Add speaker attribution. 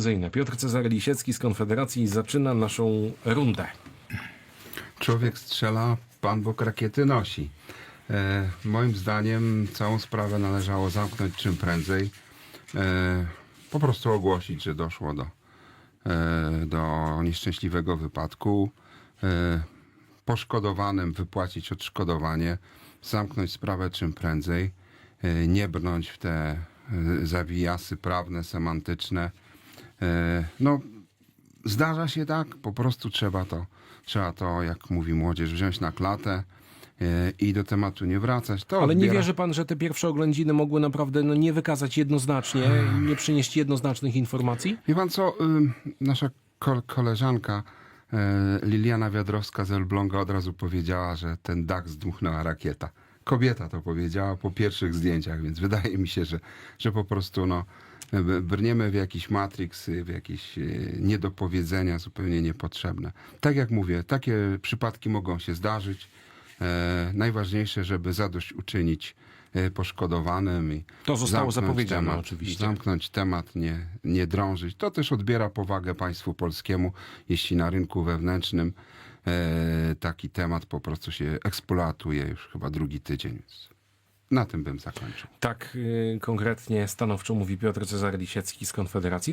Speaker 1: Konferencyjne. Piotr Cezary Lisiecki z Konfederacji zaczyna naszą rundę.
Speaker 2: Człowiek strzela, Pan Bóg rakiety nosi. E, moim zdaniem całą sprawę należało zamknąć czym prędzej. E, po prostu ogłosić, że doszło do, e, do nieszczęśliwego wypadku. E, poszkodowanym wypłacić odszkodowanie, zamknąć sprawę czym prędzej, e, nie brnąć w te e, zawijasy prawne, semantyczne. E, No, Zdarza się tak, po prostu trzeba to, trzeba to, jak mówi młodzież, wziąć na klatę e, i do tematu nie wracać. To
Speaker 1: Ale nie
Speaker 2: odbiera-
Speaker 1: wierzy pan, że te pierwsze oględziny mogły naprawdę no, nie wykazać jednoznacznie, nie przynieść jednoznacznych informacji?
Speaker 2: Wie pan co, ym, nasza ko- koleżanka e, Liliana Wiadrowska z Elbląga od razu powiedziała, że ten dach zdmuchnęła rakieta. Kobieta to powiedziała po pierwszych zdjęciach, więc wydaje mi się, że, że po prostu no, brniemy w jakiś matrix, w jakieś y, niedopowiedzenia zupełnie niepotrzebne. Tak jak mówię, takie przypadki mogą się zdarzyć. E, najważniejsze, żeby zadośćuczynić e, poszkodowanym i
Speaker 1: To zostało
Speaker 2: zamknąć
Speaker 1: zapowiedziane
Speaker 2: temat,
Speaker 1: oczywiście.
Speaker 2: Zamknąć temat, nie, nie drążyć. To też odbiera powagę państwu polskiemu, jeśli na rynku wewnętrznym e, taki temat po prostu się eksploatuje już chyba drugi tydzień. Na tym bym zakończył.
Speaker 1: Tak y, konkretnie, stanowczo mówi Piotr Cezary Lisiecki z Konfederacji.